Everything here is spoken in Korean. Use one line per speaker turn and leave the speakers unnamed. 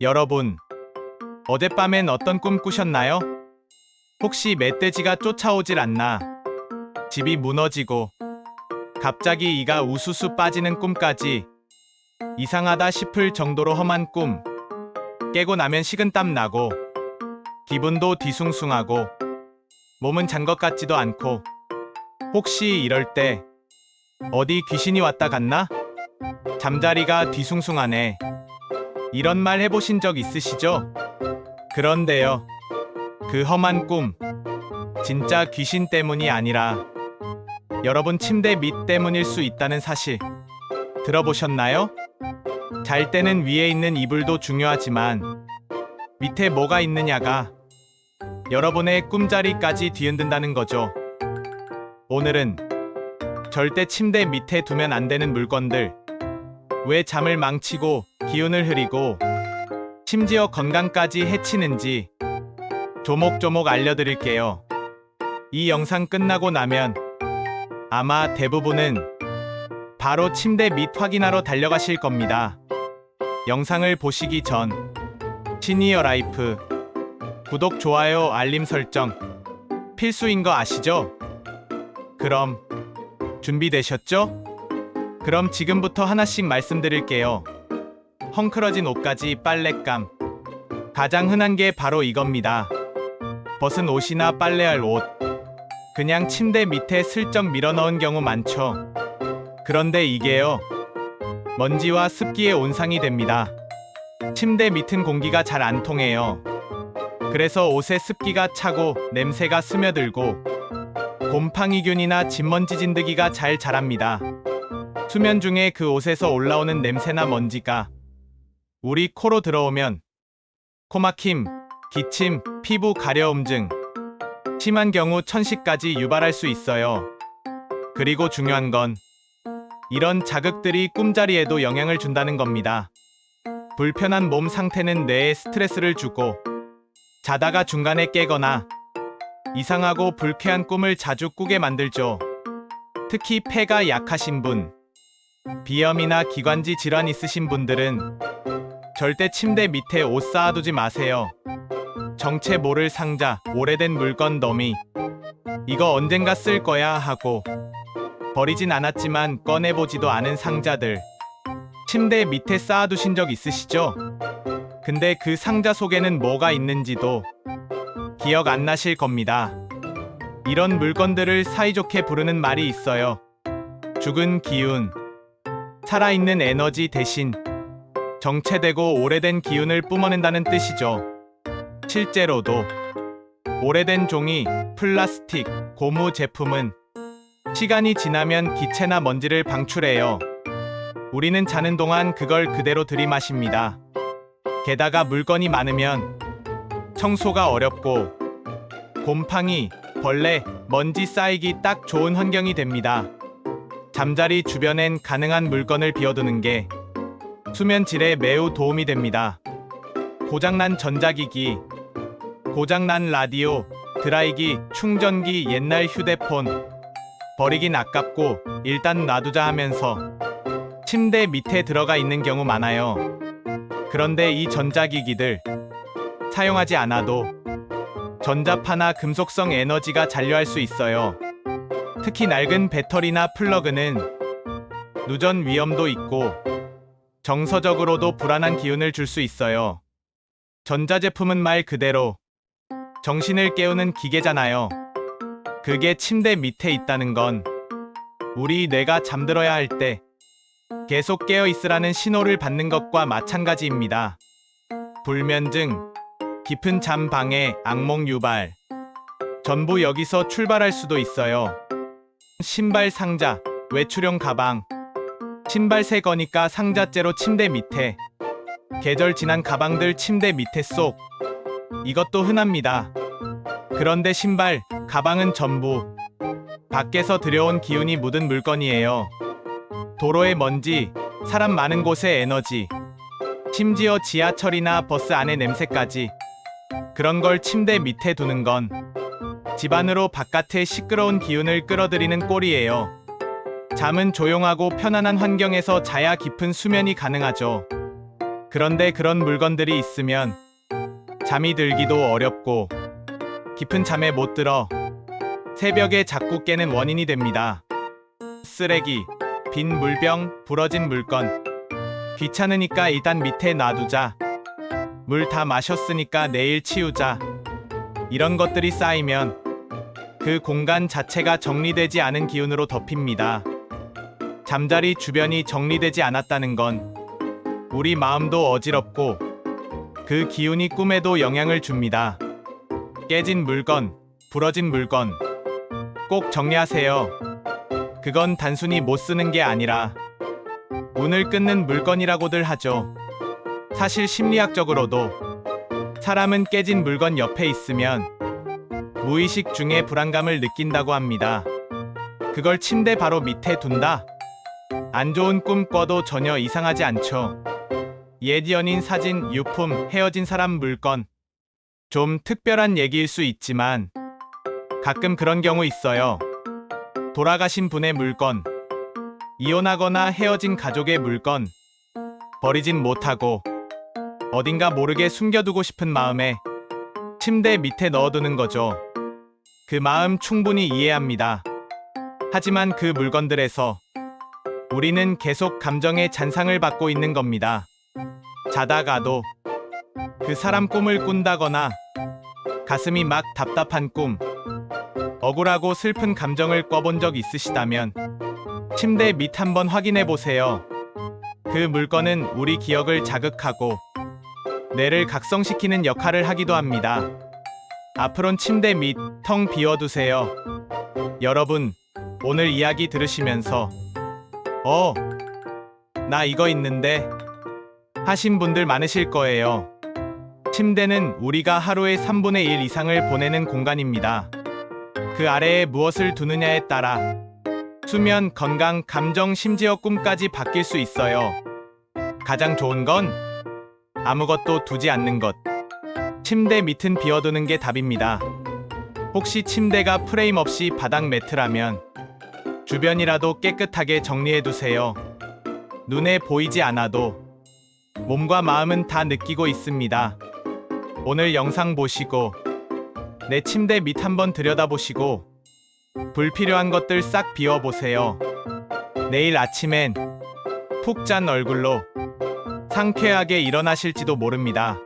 여러분, 어젯밤엔 어떤 꿈 꾸셨나요? 혹시 멧돼지가 쫓아오질 않나? 집이 무너지고 갑자기 이가 우수수 빠지는 꿈까지 이상하다 싶을 정도로 험한 꿈. 깨고 나면 식은땀 나고 기분도 뒤숭숭하고 몸은 잔 것 같지도 않고 혹시 이럴 때 어디 귀신이 왔다 갔나? 잠자리가 뒤숭숭하네. 이런 말 해보신 적 있으시죠? 그런데요. 그 험한 꿈. 진짜 귀신 때문이 아니라 여러분 침대 밑 때문일 수 있다는 사실 들어보셨나요? 잘 때는 위에 있는 이불도 중요하지만 밑에 뭐가 있느냐가 여러분의 꿈자리까지 뒤흔든다는 거죠. 오늘은 절대 침대 밑에 두면 안 되는 물건들. 왜 잠을 망치고 기운을 흐리고 심지어 건강까지 해치는지 조목조목 알려드릴게요. 이 영상 끝나고 나면 아마 대부분은 바로 침대 밑 확인하러 달려가실 겁니다. 영상을 보시기 전 시니어 라이프 구독, 좋아요, 알림 설정 필수인 거 아시죠? 그럼 준비되셨죠? 그럼 지금부터 하나씩 말씀드릴게요. 헝클어진 옷까지 빨랫감. 가장 흔한 게 바로 이겁니다. 벗은 옷이나 빨래할 옷. 그냥 침대 밑에 슬쩍 밀어 넣은 경우 많죠. 그런데 이게요. 먼지와 습기의 온상이 됩니다. 침대 밑은 공기가 잘 안 통해요. 그래서 옷에 습기가 차고 냄새가 스며들고 곰팡이균이나 진먼지 진드기가 잘 자랍니다. 수면 중에 그 옷에서 올라오는 냄새나 먼지가 우리 코로 들어오면 코막힘, 기침, 피부 가려움 등 심한 경우 천식까지 유발할 수 있어요. 그리고 중요한 건 이런 자극들이 꿈자리에도 영향을 준다는 겁니다. 불편한 몸 상태는 뇌에 스트레스를 주고 자다가 중간에 깨거나 이상하고 불쾌한 꿈을 자주 꾸게 만들죠. 특히 폐가 약하신 분, 비염이나 기관지 질환 있으신 분들은 절대 침대 밑에 옷 쌓아두지 마세요. 정체 모를 상자, 오래된 물건 더미. 이거 언젠가 쓸 거야 하고 버리진 않았지만 꺼내보지도 않은 상자들. 침대 밑에 쌓아두신 적 있으시죠? 근데 그 상자 속에는 뭐가 있는지도 기억 안 나실 겁니다. 이런 물건들을 사이좋게 부르는 말이 있어요. 죽은 기운. 살아있는 에너지 대신 정체되고 오래된 기운을 뿜어낸다는 뜻이죠. 실제로도 오래된 종이, 플라스틱, 고무 제품은 시간이 지나면 기체나 먼지를 방출해요. 우리는 자는 동안 그걸 그대로 들이마십니다. 게다가 물건이 많으면 청소가 어렵고 곰팡이, 벌레, 먼지 쌓이기 딱 좋은 환경이 됩니다. 잠자리 주변엔 가능한 물건을 비워두는 게 수면 질에 매우 도움이 됩니다. 고장난 전자기기, 고장난 라디오, 드라이기, 충전기, 옛날 휴대폰 버리긴 아깝고 일단 놔두자 하면서 침대 밑에 들어가 있는 경우 많아요. 그런데 이 전자기기들 사용하지 않아도 전자파나 금속성 에너지가 잔류할 수 있어요. 특히 낡은 배터리나 플러그는 누전 위험도 있고 정서적으로도 불안한 기운을 줄 수 있어요. 전자제품은 말 그대로 정신을 깨우는 기계잖아요. 그게 침대 밑에 있다는 건 우리 뇌가 잠들어야 할 때 계속 깨어 있으라는 신호를 받는 것과 마찬가지입니다. 불면증, 깊은 잠 방해, 악몽 유발. 전부 여기서 출발할 수도 있어요. 신발 상자, 외출용 가방. 신발 새 거니까 상자째로 침대 밑에. 계절 지난 가방들 침대 밑에 쏙. 이것도 흔합니다. 그런데 신발, 가방은 전부 밖에서 들여온 기운이 묻은 물건이에요. 도로의 먼지, 사람 많은 곳의 에너지, 심지어 지하철이나 버스 안의 냄새까지 그런 걸 침대 밑에 두는 건 집안으로 바깥의 시끄러운 기운을 끌어들이는 꼴이에요. 잠은 조용하고 편안한 환경에서 자야 깊은 수면이 가능하죠. 그런데 그런 물건들이 있으면 잠이 들기도 어렵고 깊은 잠에 못 들어 새벽에 자꾸 깨는 원인이 됩니다. 쓰레기, 빈 물병, 부러진 물건. 귀찮으니까 일단 밑에 놔두자. 물 다 마셨으니까 내일 치우자. 이런 것들이 쌓이면 그 공간 자체가 정리되지 않은 기운으로 덮입니다. 잠자리 주변이 정리되지 않았다는 건 우리 마음도 어지럽고 그 기운이 꿈에도 영향을 줍니다. 깨진 물건, 부러진 물건 꼭 정리하세요. 그건 단순히 못 쓰는 게 아니라 운을 끊는 물건이라고들 하죠. 사실 심리학적으로도 사람은 깨진 물건 옆에 있으면 무의식 중에 불안감을 느낀다고 합니다. 그걸 침대 바로 밑에 둔다. 안 좋은 꿈 꿔도 전혀 이상하지 않죠. 옛 연인 사진, 유품, 헤어진 사람 물건. 좀 특별한 얘기일 수 있지만 가끔 그런 경우 있어요. 돌아가신 분의 물건, 이혼하거나 헤어진 가족의 물건, 버리진 못하고 어딘가 모르게 숨겨두고 싶은 마음에 침대 밑에 넣어두는 거죠. 그 마음 충분히 이해합니다. 하지만 그 물건들에서 우리는 계속 감정의 잔상을 받고 있는 겁니다. 자다가도 그 사람 꿈을 꾼다거나 가슴이 막 답답한 꿈, 억울하고 슬픈 감정을 꿔본 적 있으시다면 침대 밑 한번 확인해 보세요. 그 물건은 우리 기억을 자극하고 뇌를 각성시키는 역할을 하기도 합니다. 앞으론 침대 밑 텅 비워두세요. 여러분, 오늘 이야기 들으시면서 어, 나 이거 있는데 하신 분들 많으실 거예요. 침대는 우리가 하루에 3분의 1 이상을 보내는 공간입니다. 그 아래에 무엇을 두느냐에 따라 수면, 건강, 감정, 심지어 꿈까지 바뀔 수 있어요. 가장 좋은 건 아무것도 두지 않는 것. 침대 밑은 비워두는 게 답입니다. 혹시 침대가 프레임 없이 바닥 매트라면 주변이라도 깨끗하게 정리해 두세요. 눈에 보이지 않아도 몸과 마음은 다 느끼고 있습니다. 오늘 영상 보시고 내 침대 밑 한번 들여다보시고 불필요한 것들 싹 비워보세요. 내일 아침엔 푹짠 얼굴로 상쾌하게 일어나실지도 모릅니다.